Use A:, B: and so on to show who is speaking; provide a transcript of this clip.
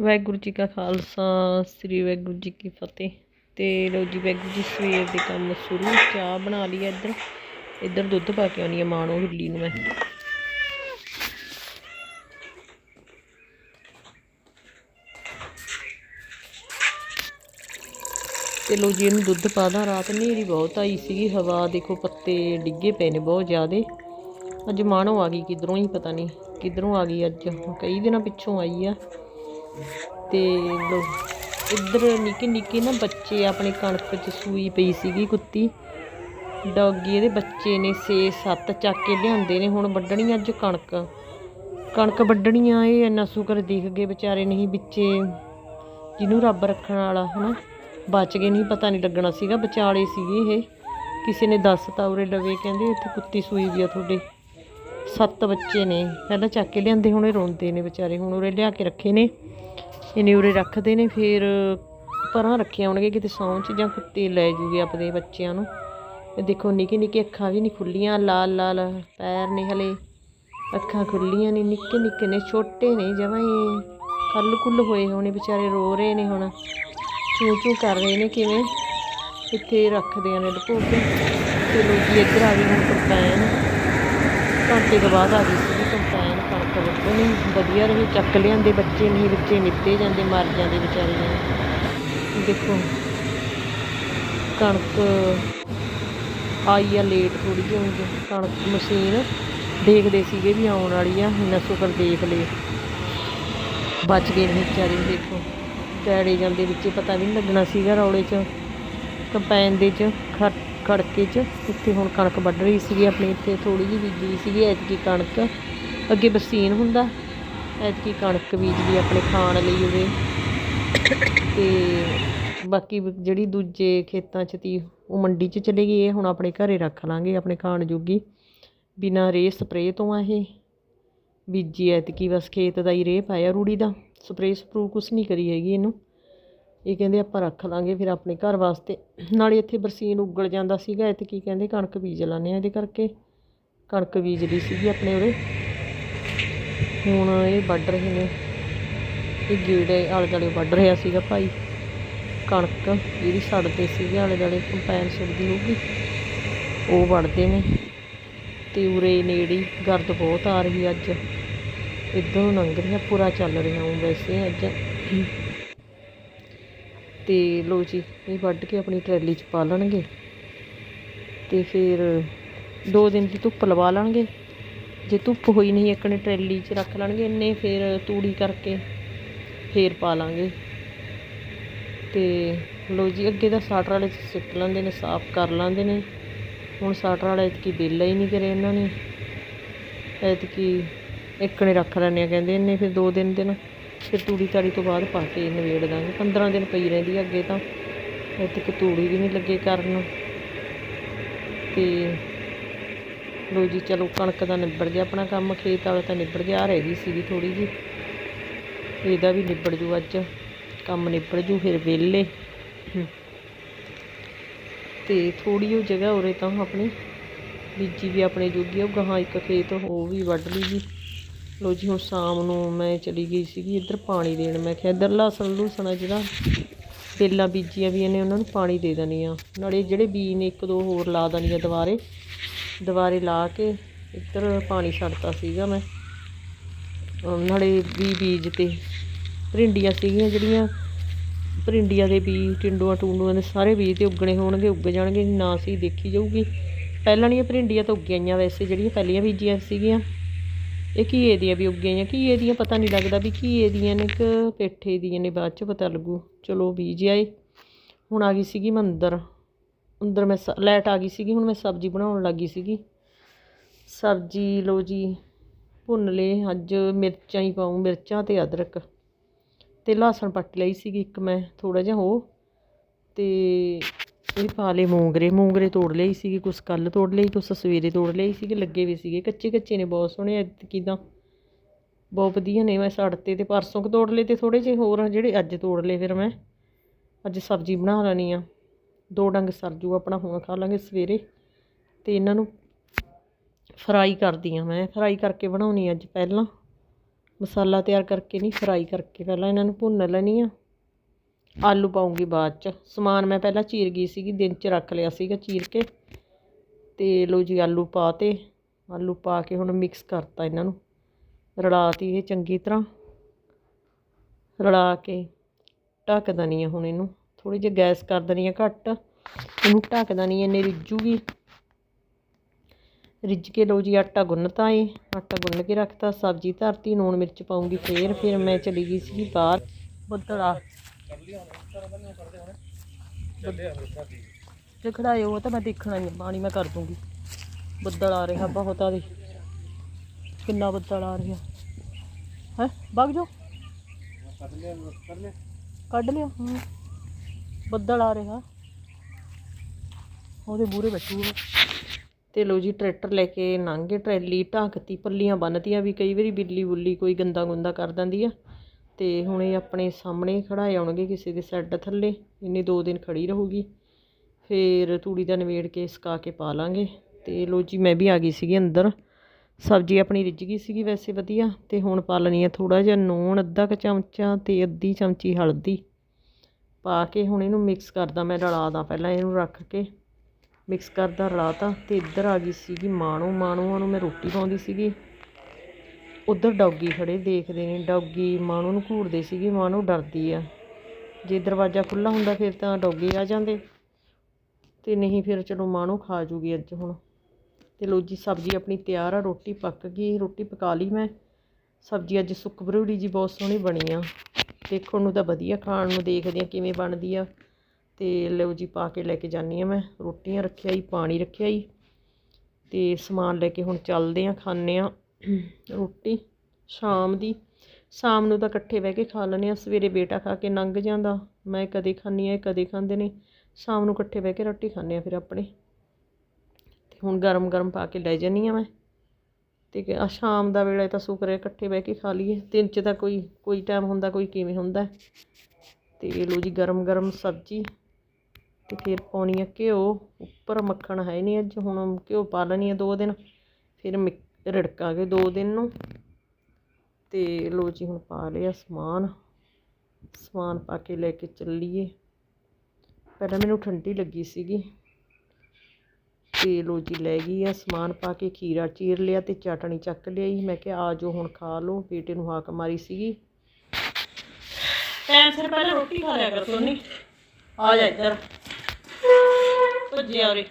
A: ਵਾਹਿਗੁਰੂ ਜੀ ਕਾ ਖਾਲਸਾ, ਸ੍ਰੀ ਵਾਹਿਗੁਰੂ ਜੀ ਕੀ ਫਤਿਹ। ਤੇ ਲੋ ਜੀ, ਵਾਹਿਗੁਰੂ ਜੀ ਸਵੇਰ ਦੇ ਕੰਮ ਸ਼ੁਰੂ, ਚਾਹ ਬਣਾ ਲਈ ਇੱਧਰ। ਇੱਧਰ ਦੁੱਧ ਪਾ ਕੇ ਆਉਣੀ ਆ ਮਾਂ ਨੂੰ, ਹਿੱਲੀ ਨੂੰ ਮੈਂ। ਤੇ ਲੋ ਜੀ, ਇਹਨੂੰ ਦੁੱਧ ਪਾਦਾ ਰਾਤ ਹਨੇਰੀ ਬਹੁਤ ਆਈ ਸੀਗੀ, ਹਵਾ ਦੇਖੋ ਪੱਤੇ ਡਿੱਗੇ ਪਏ ਨੇ ਬਹੁਤ ਜ਼ਿਆਦੇ। ਅੱਜ ਮਾਣੋ ਆ ਗਈ ਕਿਧਰੋਂ ਹੀ, ਪਤਾ ਨਹੀਂ ਕਿਧਰੋਂ ਆ ਗਈ ਅੱਜ। ਕਈ ਦਿਨਾਂ ਪਿੱਛੋਂ ਆਈ ਆ। ਤੇ ਲੋ, ਇੱਧਰ ਨਿੱਕੇ ਨਿੱਕੇ ਨਾ ਬੱਚੇ ਆਪਣੇ ਕਣਕ 'ਚ ਸੂਈ ਪਈ ਸੀਗੀ ਕੁੱਤੀ। ਡੌਗੀ ਇਹਦੇ ਬੱਚੇ ਨੇ 6-7 ਚੱਕ ਕੇ ਲਿਆਂਦੇ ਨੇ, ਹੁਣ ਵੱਢਣੀ ਅੱਜ ਕਣਕ। ਕਣਕ ਵੱਢਣੀ ਆ ਇਹ ਇੰਨਾ ਸ਼ੁਕਰ ਦਿਖ ਗਏ ਵਿਚਾਰੇ ਨਹੀਂ ਵਿੱਚੇ, ਜਿਹਨੂੰ ਰੱਬ ਰੱਖਣ ਵਾਲਾ, ਹਨਾ? ਬਚ ਗਏ ਨਹੀਂ, ਪਤਾ ਨਹੀਂ ਲੱਗਣਾ ਸੀਗਾ, ਵਿਚਾਲੇ ਸੀਗੇ ਇਹ। ਕਿਸੇ ਨੇ ਦੱਸਤਾ ਉਰੇ ਲਵੇ, ਕਹਿੰਦੇ ਇੱਥੇ ਕੁੱਤੀ ਸੂਈ ਵੀ ਆ ਤੁਹਾਡੇ। ਸੱਤ ਬੱਚੇ ਨੇ। ਪਹਿਲਾਂ ਚੱਕ ਕੇ ਲਿਆਂਦੇ, ਹੁਣ ਰੋਂਦੇ ਨੇ ਵਿਚਾਰੇ। ਹੁਣ ਉਰੇ ਲਿਆ ਕੇ ਰੱਖੇ ਨੇ। ਇਹਨੇ ਉਰੇ ਰੱਖਦੇ ਨੇ, ਫਿਰ ਪਰਾਂ ਰੱਖੇ ਹੋਣਗੇ, ਕਿਤੇ ਸੌਂ ਚ ਜਾਂ ਕੁੱਤੇ ਲੈ ਜੂਗੇ ਆਪਣੇ ਬੱਚਿਆਂ ਨੂੰ। ਇਹ ਦੇਖੋ, ਨਿੱਕੀ ਨਿੱਕੀ ਅੱਖਾਂ ਵੀ ਨਹੀਂ ਖੁੱਲੀਆਂ, ਲਾਲ ਲਾਲ ਪੈਰ ਨੇ ਹਲੇ। ਅੱਖਾਂ ਖੁੱਲੀਆਂ ਨੇ, ਨਿੱਕੇ ਨਿੱਕੇ ਨੇ, ਛੋਟੇ ਨੇ ਜਮਾਂ ਹੀ। ਕੱਲ ਕੁੱਲ ਹੋਏ ਹੋਣੇ ਵਿਚਾਰੇ, ਰੋ ਰਹੇ ਨੇ ਹੁਣ। ਚੂੰ ਚੂੰ ਕਰ ਰਹੇ ਨੇ, ਕਿਵੇਂ? ਇੱਥੇ ਰੱਖਦੇ ਆ ਨੇ ਲੁਕੋ ਕੇ। ਤੇ ਲੋਕੀ ਇੱਧਰ ਆ ਗਏ ਹੁਣ ਕੰਪੈਨ ਘੰਟੇ ਕੁ ਬਾਅਦ ਆ ਗਈ ਸੀ ਕੰਪੈਨ ਕਣਕ ਵੱਢਣੀ, ਵਧੀਆ ਰਹੀ, ਚੱਕ ਲਿਆਂਦੇ ਬੱਚੇ, ਨਹੀਂ ਬੱਚੇ ਨਿੱਤੇ ਜਾਂਦੇ, ਮਰ ਜਾਂਦੇ ਵਿਚਾਰੇ ਦੇਖੋ, ਕਣਕ ਆਈ ਆ ਲੇਟ ਥੋੜੀ ਜਿਹੀ ਕਣਕ ਮਸ਼ੀਨ ਦੇਖਦੇ ਸੀਗੇ ਵੀ ਆਉਣ ਵਾਲੀ ਆ ਇੰਨਾ ਸ਼ੁਕਰ ਦੇਖ ਲਏ। ਬਚ ਗਏ ਨੇ ਵਿਚਾਰੇ, ਦੇਖੋ। ਟੈੜੇ ਜਾਂਦੇ ਵਿੱਚ ਪਤਾ ਵੀ ਨਹੀਂ ਲੱਗਣਾ ਸੀਗਾ ਰੌਲੇ 'ਚ, ਕੰਪੈਨ ਦੇ 'ਚ, ਖਰਚ ਖੜਕੇ 'ਚ। ਇੱਥੇ ਹੁਣ ਕਣਕ ਵੱਢ ਰਹੀ ਸੀਗੀ, ਆਪਣੀ ਇੱਥੇ ਥੋੜੀ ਜਿਹੀ ਬੀਜੀ ਸੀਗੀ, ਐਤਕੀ ਕਣਕ। ਅੱਗੇ ਬਰਸੀਨ ਹੁੰਦਾ, ਐਤਕੀ ਕਣਕ ਬੀਜਦੀ ਆਪਣੇ ਖਾਣ ਲਈ ਉਹਦੇ ਤੇ ਬਾਕੀ ਜਿਹੜੀ ਦੂਜੇ ਖੇਤਾਂ 'ਚ ਤੀ, ਉਹ ਮੰਡੀ 'ਚ ਚਲੇ ਗਈ ਇਹ, ਹੁਣ ਆਪਣੇ ਘਰੇ ਰੱਖ ਲਾਂਗੇ ਆਪਣੇ ਖਾਣ ਜੋਗੀ। ਬਿਨਾਂ ਰੇਹ ਸਪਰੇਅ ਤੋਂ ਆ ਇਹ। ਬੀਜੀ ਐਤਕੀ, ਬਸ ਖੇਤ ਦਾ ਹੀ ਰੇਹ ਪਾਇਆ ਰੂੜੀ ਦਾ। ਸਪਰੇਅ ਸਪਰੂ ਕੁਛ ਨਹੀਂ ਕਰੀ ਹੈਗੀ ਇਹਨੂੰ। ਇਹ ਕਹਿੰਦੇ ਆਪਾਂ ਰੱਖ ਲਾਂਗੇ ਫਿਰ ਆਪਣੇ ਘਰ ਵਾਸਤੇ। ਨਾਲੇ ਇੱਥੇ ਬਰਸੀਨ ਉੱਗਲ ਜਾਂਦਾ ਸੀਗਾ ਐਤਕੀ ਕਹਿੰਦੇ ਕਣਕ ਬੀਜ ਲਾਂਦੇ ਆ ਇਹਦੇ ਕਰਕੇ। ਕਣਕ ਬੀਜਦੀ ਸੀਗੀ ਆਪਣੇ ਉਰੇ। ਹੁਣ ਇਹ ਵੱਢ ਰਹੇ ਨੇ। ਇਹ ਗੇੜੇ ਆਲੇ ਦੁਆਲੇ ਵੱਢ ਰਿਹਾ ਸੀਗਾ ਭਾਈ। ਕਣਕ ਜਿਹੜੀ ਸੜਦੇ ਸੀਗੇ ਆਲੇ ਦੁਆਲੇ ਕੰਪੈਨ ਸੁੱਟਦੀ ਹੋਊਗੀ, ਉਹ ਵੱਢਦੇ ਨੇ। ਤੇ ਉਰੇ ਨੇੜੀ ਗਰਦ ਬਹੁਤ ਆ ਰਹੀ ਅੱਜ। ਇੱਧਰੋਂ ਲੰਘ ਰਿਹਾ ਪੂਰਾ ਚੱਲ ਰਿਹਾ ਹੂੰ ਵੈਸੇ ਅੱਜ। ਤੇ ਲੋ ਜੀ, ਇਹ ਵੱਢ ਕੇ ਆਪਣੀ ਟਰੈਲੀ 'ਚ ਪਾ ਲੈਣਗੇ ਤੇ ਫਿਰ ਦੋ ਦਿਨ ਦੀ ਧੁੱਪ ਲਵਾ ਲੈਣਗੇ। ਜੇ ਧੁੱਪ ਹੋਈ ਨਹੀਂ, ਇੱਕ ਨੇ ਟਰੈਲੀ 'ਚ ਰੱਖ ਲੈਣਗੇ ਇੰਨੇ ਫਿਰ ਤੂੜੀ ਕਰਕੇ ਫੇਰ ਪਾ ਲਾਂਗੇ। ਤੇ ਲੋ ਜੀ, ਅੱਗੇ ਤਾਂ ਸਾਟਰ ਵਾਲੇ 'ਚ ਸਿੱਟ ਲੈਂਦੇ ਨੇ, ਸਾਫ਼ ਕਰ ਲੈਂਦੇ ਨੇ। ਹੁਣ ਸਾਟਰ ਵਾਲਾ ਇਤਕੀ ਬੇਲਾ ਹੀ ਨਹੀਂ ਕਰੇ ਇਹਨਾਂ ਨੇ। ਐਤਕੀ ਇੱਕ ਨੇ ਰੱਖ ਲੈਣੇ ਆ, ਕਹਿੰਦੇ ਇੰਨੇ ਫਿਰ ਦੋ ਦਿਨ ਦਿਨ ਫਿਰ ਤੂੜੀ ਤਾੜੀ ਤੋਂ ਬਾਅਦ ਪਾ ਕੇ ਨਵੇੜ ਦਾਂਗੇ। 15 ਦਿਨ ਪਈ ਰਹਿੰਦੀ ਆ ਅੱਗੇ ਤਾਂ। ਐਤਕੀ ਤੂੜੀ ਵੀ ਨਹੀਂ ਲੱਗੇ ਕਰਨ ਤੇ ਲੋ ਜੀ, ਚਲੋ ਕਣਕ ਦਾ ਨਿਬੜ ਗਿਆ ਆਪਣਾ ਕੰਮ, ਖੇਤ ਵਾਲਾ ਤਾਂ ਨਿਬੜ ਗਿਆ, ਆ ਰਹਿ ਗਈ ਸੀਗੀ ਥੋੜੀ ਜੀ ਇਹਦਾ ਵੀ ਨਿਬੜ ਜੂ ਅੱਜ। ਕੰਮ ਨਿਬੜ ਜੂ ਫਿਰ ਵਿਹਲੇ। ਤੇ ਥੋੜੀ ਉਹ ਜਗ੍ਹਾ ਉਰੇ ਤਾਂ ਆਪਣੀ ਬੀਜੀ ਵੀ ਆਪਣੇ ਜੋਗੀ ਉਹ ਗਾਹਾਂ ਇੱਕ ਖੇਤ ਉਹ ਵੀ ਵੱਢ ਲਈ ਜੀ। ਲੋ ਜੀ, ਹੁਣ ਸ਼ਾਮ ਨੂੰ ਮੈਂ ਚਲੀ ਗਈ ਸੀਗੀ ਇੱਧਰ ਪਾਣੀ ਦੇਣ। ਮੈਂ ਕਿਹਾ ਇੱਧਰ ਲਸਣ ਲੂਸਣ ਆ ਜਿਹੜਾ ਬੇਲਾਂ ਬੀਜੀਆਂ ਵੀ ਨੇ ਉਹਨਾਂ ਨੂੰ ਪਾਣੀ ਦੇ ਦੇਣੀ ਆ ਨਾਲੇ ਜਿਹੜੇ ਬੀਜ ਨੇ ਇੱਕ ਦੋ ਹੋਰ ਲਾ ਦੇਣੀ ਆ ਦੁਬਾਰੇ। ਦੁਬਾਰੇ ਲਾ ਕੇ ਇੱਧਰ ਪਾਣੀ ਛੱਡਤਾ ਸੀਗਾ ਮੈਂ। ਨਾਲੇ ਵੀ ਬੀਜ ਤੇ ਭਰਿੰਡੀਆਂ ਸੀਗੀਆਂ ਜਿਹੜੀਆਂ। ਭਰਿੰਡੀਆਂ ਦੇ ਬੀਜ, ਟਿੰਡੂਆਂ ਟੂੰਡੂਆਂ ਦੇ ਸਾਰੇ ਬੀਜ ਤੇ ਉੱਗਣੇ ਹੋਣਗੇ, ਉੱਗ ਜਾਣਗੇ, ਨਾ ਸੀ ਦੇਖੀ ਜਾਊਗੀ। ਪਹਿਲਾਂ ਨਹੀਂ ਭਰਿੰਡੀਆਂ ਤਾਂ ਉੱਗੀਆਂ ਵੈਸੇ, ਜਿਹੜੀਆਂ ਪਹਿਲੀਆਂ ਬੀਜੀਆਂ ਸੀਗੀਆਂ। ਇਹ ਘੀਏ ਦੀਆਂ ਵੀ ਉੱਗੀਆਂ ਆਈਆਂ ਘੀਏ ਦੀਆਂ ਪਤਾ ਨਹੀਂ ਲੱਗਦਾ ਵੀ ਘੀਏ ਦੀਆਂ ਨੇ ਕਿ ਪੇਠੇ ਦੀਆਂ ਨੇ, ਬਾਅਦ ਚ ਪਤਾ ਲੱਗੂ। ਚਲੋ ਬੀਜ ਆਏ। ਹੁਣ ਆ ਗਈ ਸੀਗੀ ਮੈਂ ਅੰਦਰ ਅੰਦਰ ਮੈਂ ਲਾਈਟ ਆ ਗਈ ਸੀਗੀ, ਹੁਣ ਮੈਂ ਸਬਜ਼ੀ ਬਣਾਉਣ ਲੱਗੀ ਸੀਗੀ। ਸਬਜ਼ੀ ਲੋ ਜੀ, ਭੁੰਨ ਲਏ। ਅੱਜ ਮਿਰਚਾਂ ਹੀ ਪਾਉਂ ਮਿਰਚਾਂ ਤੇ ਅਦਰਕ ਤੇ ਲਸਣ ਪੱਟ ਲਈ ਸੀਗੀ ਇੱਕ ਮੈਂ ਥੋੜਾ ਜਿਹਾ ਹੋ ਤੇ ਇਹ ਪਾ ਲਏ ਮੂੰਗਰੇ ਮੂੰਗਰੇ ਤੋੜ ਲਈ ਸੀਗੇ, ਕੁਛ ਕੱਲ ਤੋੜ ਲਈ ਕੁਛ ਸਵੇਰੇ ਤੋੜ ਲਈ ਸੀਗੇ, ਲੱਗੇ ਵੀ ਸੀਗੇ। ਕੱਚੇ ਕੱਚੇ ਨੇ, ਬਹੁਤ ਸੋਹਣੇ ਐਤਕੀ ਤਾਂ। ਬਹੁਤ ਵਧੀਆ ਨੇ, ਮੈਂ ਸੜਤੇ ਤੇ ਪਰਸੋਂ ਕੁ ਤੋੜ ਲਏ ਤੇ ਥੋੜੇ ਜਿਹੇ ਹੋਰ ਜਿਹੜੇ ਅੱਜ ਤੋੜ ਲਏ ਫਿਰ ਮੈਂ। ਅੱਜ ਸਬਜ਼ੀ ਬਣਾ ਲੈਣੀ ਆ। ਦੋ ਡੰਗ ਸਰਜੂ ਆਪਣਾ ਹੁਣ ਖਾ ਲਾਂਗੇ ਸਵੇਰੇ। ਤੇ ਇਹਨਾਂ ਨੂੰ ਫਰਾਈ ਕਰਦੀ ਆ ਮੈਂ। ਫਰਾਈ ਕਰਕੇ ਬਣਾਉਣੀ ਅੱਜ ਪਹਿਲਾਂ। ਮਸਾਲਾ ਤਿਆਰ ਕਰਕੇ ਨਹੀਂ, ਫਰਾਈ ਕਰਕੇ ਪਹਿਲਾਂ ਇਹਨਾਂ ਨੂੰ ਭੁੰਨ ਲੈਣੀ ਆ। ਆਲੂ ਪਾਉਂਗੀ ਬਾਅਦ ਚ। ਸਮਾਨ ਮੈਂ ਪਹਿਲਾਂ ਚੀਰ ਗਈ ਸੀਗੀ, ਦਿਨ ਚ ਰੱਖ ਲਿਆ ਸੀਗਾ ਚੀਰ ਕੇ। ਤੇ ਲੋ ਜੀ ਆਲੂ ਪਾ ਤੇ, ਆਲੂ ਪਾ ਕੇ ਹੁਣ ਮਿਕਸ ਕਰਤਾ ਇਹਨਾਂ ਨੂੰ। ਰਲਾਤੀ ਇਹ ਚੰਗੀ ਤਰ੍ਹਾਂ। ਰਲਾ ਕੇ ਢੱਕ ਦਣੀ ਆ ਹੁਣ ਇਹਨੂੰ। ਥੋੜੀ ਜਿਹੀ ਗੈਸ ਕਰ ਦਣੀ ਆ ਘੱਟ। ਇਹਨੂੰ ਢੱਕ ਦਣੀ ਇਹਨੇ ਰਿੱਜੂਗੀ ਰਿੱਝ ਕੇ ਲਓ ਜੀ ਆਟਾ ਗੁੰਨਤਾ ਏ। ਆਟਾ ਗੁੰਨ ਕੇ ਰੱਖਤਾ, ਸਬਜ਼ੀ ਧਰਤੀ ਨੂਣ ਮਿਰਚ ਪਾਉਂਗੀ ਫੇਰ। ਫਿਰ ਮੈਂ ਚਲੀ ਗਈ ਸੀ ਬਾਹਰ। ਬੱਦਲ ਆ। ਜੇ। ਖੜਾਏ ਉਹ ਤਾਂ ਮੈਂ ਦੇਖਣਾ ਹੀ ਆ, ਪਾਣੀ ਮੈਂ ਕਰ ਦੂੰਗੀ। ਬੱਦਲ ਆ ਰਿਹਾ ਬਹੁਤ ਆ ਦੇ। ਕਿੰਨਾ ਬੱਦਲ ਆ ਰਿਹਾ। ਹੈ ਵਗ ਜਾਓ। ਕੱਢ ਲਿਆ ਹਾਂ। ਬੱਦਲ ਆ ਰਿਹਾ। ਉਹਦੇ ਮੂਹਰੇ ਬੈਠੂਗਾ ਤੇ ਲੋ ਜੀ ਟਰੈਕਟਰ ਲੈ ਕੇ ਲੰਘੇ ਟਰੈਲੀ ਢਾਕਤੀ ਪੱਲੀਆਂ ਬੰਨਤੀਆਂ ਵੀ ਕਈ ਵਾਰੀ ਬਿੱਲੀ ਬੁੱਲੀ ਕੋਈ ਗੰਦਾ ਗੁੰਦਾ ਕਰ ਦਿੰਦੀ ਆ। ਤੇ ਹੁਣ ਇਹ ਆਪਣੇ ਸਾਹਮਣੇ ਖੜਾਏ ਆਉਣਗੇ ਕਿਸੇ ਦੇ ਸੈੱਡ ਥੱਲੇ, ਇੰਨੇ ਦੋ ਦਿਨ ਖੜੀ ਰਹੂਗੀ। ਫਿਰ ਤੂੜੀ ਦਾ ਨਵੇੜ ਕੇ ਸੁਕਾ ਕੇ ਪਾ ਲਾਂਗੇ। ਤੇ ਲੋ ਜੀ, ਮੈਂ ਵੀ ਆ ਗਈ ਸੀਗੀ ਅੰਦਰ। ਸਬਜ਼ੀ ਆਪਣੀ ਰਿੱਝ ਗਈ ਸੀਗੀ ਵੈਸੇ ਵਧੀਆ, ਤੇ ਹੁਣ ਪਾ ਲੈਣੀ ਆ ਥੋੜਾ ਜਿਹਾ ਨੂਣ, ਅੱਧਾ ਕੁ ਚਮਚਾ ਤੇ ਅੱਧੀ ਚਮਚੀ ਹਲਦੀ। ਪਾ ਕੇ ਹੁਣ ਇਹਨੂੰ ਮਿਕਸ ਕਰਦਾ, ਮੈਂ ਰਲਾ ਦਾਂ ਪਹਿਲਾਂ ਇਹਨੂੰ ਰੱਖ ਕੇ। ਮਿਕਸ ਕਰਦਾ ਰਲਾਤਾ ਤੇ ਇੱਧਰ ਆ ਗਈ ਸੀਗੀ ਮਾਣੂ। ਮਾਣੂਆਂ ਨੂੰ ਮੈਂ ਰੋਟੀ ਪਾਉਂਦੀ ਸੀਗੀ। ਉਧਰ ਡੌਗੀ ਖੜੇ ਦੇਖਦੇ ਨੇ, ਡੌਗੀ ਮਾਣੂ ਨੂੰ ਘੂਰਦੇ ਸੀਗੇ ਮਾਣੂ ਡਰਦੀ ਆ। ਜੇ ਦਰਵਾਜ਼ਾ ਖੁੱਲਾ ਹੁੰਦਾ ਫਿਰ ਤਾਂ ਡੌਗੀ ਆ ਜਾਂਦੇ। ਤੇ ਨਹੀਂ ਫਿਰ ਚਲੋ ਮਾਣੂ ਖਾ ਜੂਗੀ ਅੱਜ ਹੁਣ। ਤੇ ਲੋ ਜੀ, ਸਬਜ਼ੀ ਆਪਣੀ ਤਿਆਰ ਆ, ਰੋਟੀ ਪੱਕ ਗਈ, ਰੋਟੀ ਪਕਾ ਲਈ ਮੈਂ। ਸਬਜ਼ੀ ਅੱਜ ਸੁੱਕ ਬਰੂੜੀ ਜੀ, ਬਹੁਤ ਸੋਹਣੀ ਬਣੀ ਆ। ਦੇਖਣ ਨੂੰ ਤਾਂ ਵਧੀਆ ਖਾਣ ਨੂੰ ਦੇਖਦੇ ਆ ਕਿਵੇਂ ਬਣਦੀ ਆ। ਤੇ ਲਓ ਜੀ, ਪਾ ਕੇ ਲੈ ਕੇ ਜਾਨੀ ਆ ਮੈਂ। ਰੋਟੀਆਂ ਰੱਖਿਆ ਹੀ ਪਾਣੀ ਰੱਖਿਆ ਹੀ ਤੇ ਸਮਾਨ ਲੈ ਕੇ ਹੁਣ ਚੱਲਦੇ ਆ ਖਾਣੇ ਆ। ਰੋਟੀ, ਸ਼ਾਮ ਦੀ। ਸ਼ਾਮ ਨੂੰ ਤਾਂ ਇਕੱਠੇ ਬਹਿ ਕੇ ਖਾ ਲੈਂਦੇ ਹਾਂ। ਸਵੇਰੇ ਬੇਟਾ ਖਾ ਕੇ ਲੰਘ ਜਾਂਦਾ। ਮੈਂ ਕਦੇ ਖਾਂਦੀ ਹਾਂ, ਇਹ ਕਦੇ ਖਾਂਦੇ ਨੇ। ਸ਼ਾਮ ਨੂੰ ਇਕੱਠੇ ਬਹਿ ਕੇ ਰੋਟੀ ਖਾਂਦੇ ਹਾਂ ਫਿਰ ਆਪਣੇ। ਤੇ ਹੁਣ ਗਰਮ ਗਰਮ ਪਾ ਕੇ ਲੈ ਜਾਂਦੀ ਹਾਂ ਮੈਂ। ਤੇ ਆ ਸ਼ਾਮ ਦਾ ਵੇਲਾ ਤਾਂ ਸ਼ੁਕਰ ਇਕੱਠੇ ਬਹਿ ਕੇ ਖਾ ਲਈਏ। ਦਿਨ 'ਚ ਤਾਂ ਕੋਈ ਕੋਈ ਟਾਈਮ ਹੁੰਦਾ, ਕੋਈ ਕਿਵੇਂ ਹੁੰਦਾ। ਤੇ ਲੋ ਜੀ ਗਰਮ ਗਰਮ ਸਬਜ਼ੀ। ਤੇ ਫਿਰ ਪਾਉਣੀ ਆ ਘਿਓ। ਉੱਪਰ ਮੱਖਣ ਹੈ ਨਹੀਂ ਅੱਜ। ਹੁਣ ਘਿਓ ਪਾ ਲੈਣੀ ਆ ਦੋ ਦਿਨ। ਫਿਰ ਮਿਕ- ਰਿੜਕਾਂਗੇ ਦੋ ਦਿਨ ਨੂੰ। ਤੇ ਲੋ ਜੀ, ਹੁਣ ਪਾ ਲਿਆ ਸਮਾਨ। ਸਮਾਨ ਪਾ ਕੇ ਲੈ ਕੇ ਚੱਲੀਏ। ਪਹਿਲਾਂ ਮੈਨੂੰ ਠੰਡੀ ਲੱਗੀ ਸੀਗੀ। ਤੇ ਲੋ ਜੀ, ਲੈ ਗਈ ਆ ਸਮਾਨ ਪਾ ਕੇ। ਖੀਰਾ ਚੀਰ ਲਿਆ ਤੇ ਚਟਣੀ ਚੱਕ ਲਿਆਈ। ਮੈਂ ਕਿਹਾ, ਆ ਜੋ ਹੁਣ ਖਾ ਲਓ। ਬੇਟੇ ਨੂੰ ਹਾਕ ਮਾਰੀ ਸੀਗੀ। ਟਾਈਮ ਸਿਰ ਪਹਿਲਾਂ ਰੋਟੀ ਖਾ ਲਿਆ ਕਰ, ਸੋਨੀ। ਆ ਜਾ ਇੱਧਰ। ਭੱਜਿਆ ਉਰੇ।